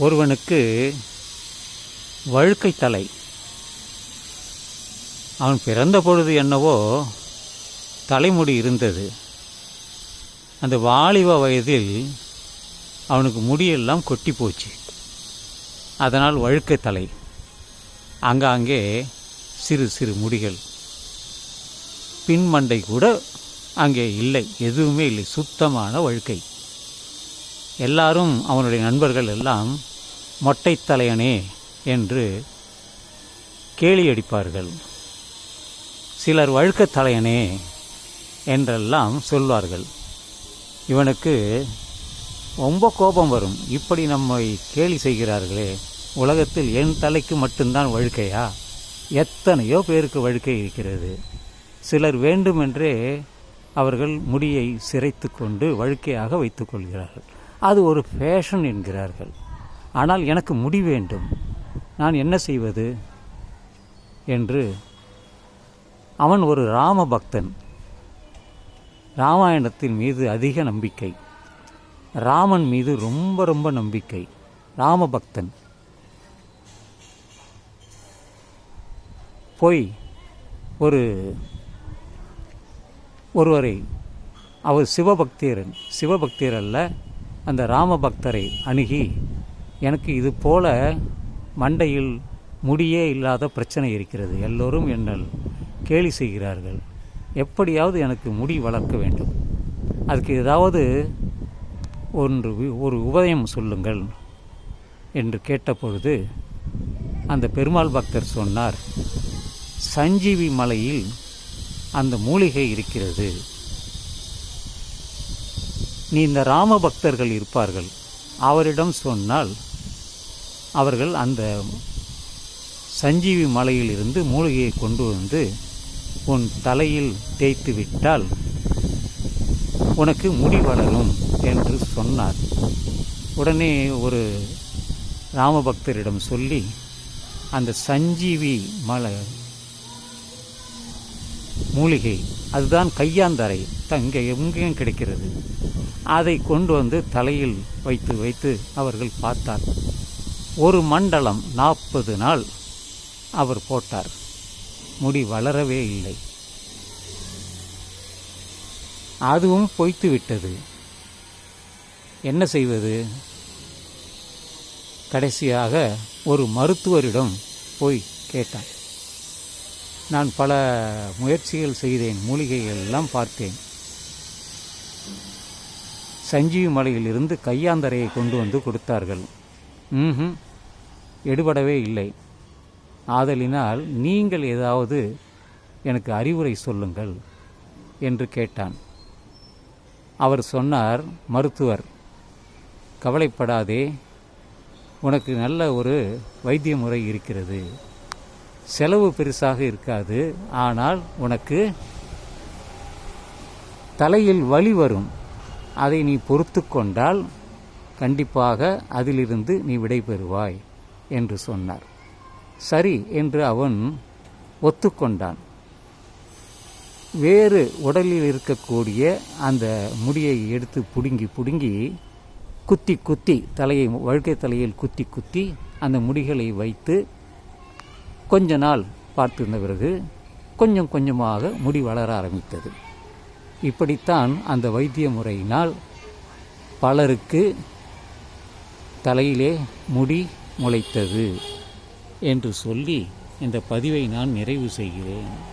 ஒருவனுக்கு வழுக்கை தலை. அவன் பிறந்த பொழுது என்னவோ தலைமுடி இருந்தது. அந்த வாலிப வயதில் அவனுக்கு முடியெல்லாம் கொட்டி போச்சு. அதனால் வழுக்கை தலை. அங்காங்கே சிறு சிறு முடிகள். பின்மண்டை கூட அங்கே இல்லை. எதுவுமே இல்லை. சுத்தமான வழுக்கை. எல்லாரும் அவனுடைய நண்பர்கள் எல்லாம் மொட்டை தலையனே என்று கேலியடிப்பார்கள். சிலர் வழுக்க தலையனே என்றெல்லாம் சொல்வார்கள். இவனுக்கு ரொம்ப கோபம் வரும். இப்படி நம்மை கேலி செய்கிறார்களே உலகத்தில் என் தலைக்கு மட்டும்தான் வழுக்கையா? எத்தனையோ பேருக்கு வழுக்கை இருக்கிறது. சிலர் வேண்டுமென்றே அவர்கள் முடியை சிரைத்து கொண்டு வழுக்கையாக வைத்துக்கொள்கிறார்கள் அது ஒரு ஃபேஷன் என்கிறார்கள். ஆனால் எனக்கு முடி வேண்டும் நான் என்ன செய்வது? என்று அவன் ஒரு ராம பக்தன் ராமாயணத்தின் மீது அதிக நம்பிக்கை. ராமன் மீது ரொம்ப ரொம்ப நம்பிக்கை. ராமபக்தன். போய் ஒரு ஒருவரை அவர் சிவபக்தியரன் சிவபக்தியர் அல்ல அந்த ராமபக்தரை அணுகி எனக்கு இது போல மண்டையில் முடியே இல்லாத பிரச்சனை இருக்கிறது. எல்லோரும் என்னல் கேலி செய்கிறார்கள். எப்படியாவது எனக்கு முடி வளர்க்க வேண்டும். அதுக்கு ஏதாவது ஒன்று ஒரு உபயம் சொல்லுங்கள் என்று கேட்டபொழுது அந்த பெருமாள் பக்தர் சொன்னார் சஞ்சீவி மலையில் அந்த மூலிகை இருக்கிறது. நீ இந்த ராம பக்தர்கள் இருப்பார்கள். அவரிடம் சொன்னால் அவர்கள் அந்த சஞ்சீவி மலையிலிருந்து மூலிகையை கொண்டு வந்து உன் தலையில் தேய்த்து விட்டால் உனக்கு முடி வளரும் என்று சொன்னார். உடனே ஒரு ராமபக்தரிடம் சொல்லி அந்த சஞ்சீவி மலை மூலிகை அதுதான் கையாந்தரை தங்க எங்கேயும் கிடைக்கிறது. அதை கொண்டு வந்து தலையில் வைத்து வைத்து அவர்கள் பார்த்தார். ஒரு மண்டலம் நாற்பது நாள் அவர் போட்டார். முடி வளரவே இல்லை. அதுவும் பொய்த்து விட்டது. என்ன செய்வது? கடைசியாக ஒரு மருத்துவரிடம் போய் கேட்டார். நான் பல முயற்சிகள் செய்தேன் மூலிகைகள் எல்லாம் பார்த்தேன். சஞ்சீவி மலையிலிருந்து கையாந்தரையை கொண்டு வந்து கொடுத்தார்கள். ம் எடுபடவே இல்லை. ஆதலினால் நீங்கள் ஏதாவது எனக்கு அறிவுரை சொல்லுங்கள் என்று கேட்டான். அவர் சொன்னார் மருத்துவர் கவலைப்படாதே. உனக்கு நல்ல ஒரு வைத்திய முறை இருக்கிறது. செலவு பெருசாக இருக்காது. ஆனால் உனக்கு தலையில் வலி வரும். அதை நீ பொறுத்து கொண்டால் கண்டிப்பாக அதிலிருந்து நீ விடைபெறுவாய் என்று சொன்னார். சரி என்று அவன் ஒத்துக்கொண்டான். வேறு உடலில் இருக்கக்கூடிய அந்த முடியை எடுத்து பிடுங்கி பிடுங்கி குத்தி குத்தி தலையை வழுக்கை தலையில் குத்தி குத்தி அந்த முடிகளை வைத்து கொஞ்ச நாள் பார்த்திருந்த பிறகு கொஞ்சம் கொஞ்சமாக முடி வளர ஆரம்பித்தது. இப்படித்தான் அந்த வைத்திய முறையினால் பலருக்கு தலையிலே முடி முளைத்தது என்று சொல்லி இந்த பதிவை நான் நிறைவு செய்கிறேன்.